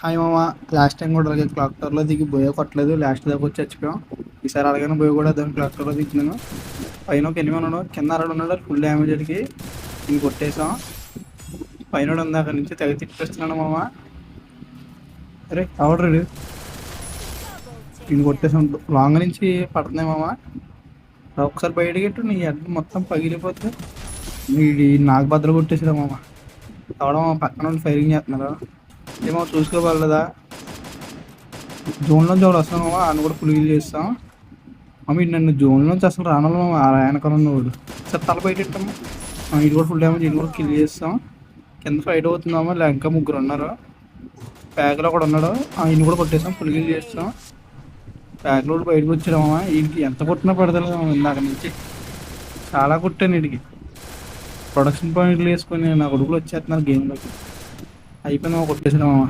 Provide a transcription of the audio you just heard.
Hi మామ last time కూడా అలాగే క్లాక్ టవర్లో దిగి బోయో కొట్టలేదు లాస్ట్ దాకా వచ్చి చచ్చిపోయాం. ఈసారి అలాగైనా బోయో కూడా దాని క్లాక్ టవర్లో దిగుతున్నాను పైన ఒక ఎనిమిది ఉన్నాడు కింద అరడు ఉన్నాడు ఫుల్ డ్యామేజ్ అడిగి దీన్ని కొట్టేసాం పైన ఉంది అక్కడి నుంచి తెగ తిప్పేస్తున్నాడు మామ. అరే ఆర్డర్ దీన్ని కొట్టేసాం లాంగ్ నుంచి పడుతున్నాయి మామ. ఒకసారి బయటకెట్టు నీ అడ్డు మొత్తం పగిలిపోతే. వీడి నాకు బద్దలు కొట్టేసాడు మామ అవడం పక్కన ఫైరింగ్ చేస్తున్నారు. ఏమో చూసుకోగలదా జోన్లోంచి ఎవడు వస్తాను మామ ఆయన కూడా ఫుల్ గిల్ చేస్తాం మమ్మీ నన్ను జోన్లోంచి అసలు రానలు మామ ఆయనకరం వాడు ఉన్నవాడు సార్ తల బయట పెట్టాము కూడా ఫుల్ డ్యామేజ్ ఇటు కూడా కిల్ చేస్తాం. కింద ఫైట్ అవుతుందామా లేక ఇంకా ముగ్గురు ఉన్నారు. ప్యాక్లో కూడా ఉన్నాడు. ఆయన కూడా కొట్టేస్తాం ఫుల్ గిల్ చేస్తాం. ప్యాక్లో కూడా బయటకు వచ్చాడమ్మా వీడికి ఎంత కొట్టినా పడతలేదు మామ ఇందాక నుంచి. చాలా కొట్టాను వీడికి ప్రొడక్షన్ పాయింట్లు వేసుకొని నా కొడుకులు వచ్చేస్తున్నారు గేమ్లోకి. అయిపోయింది కొట్టేసాడు మామ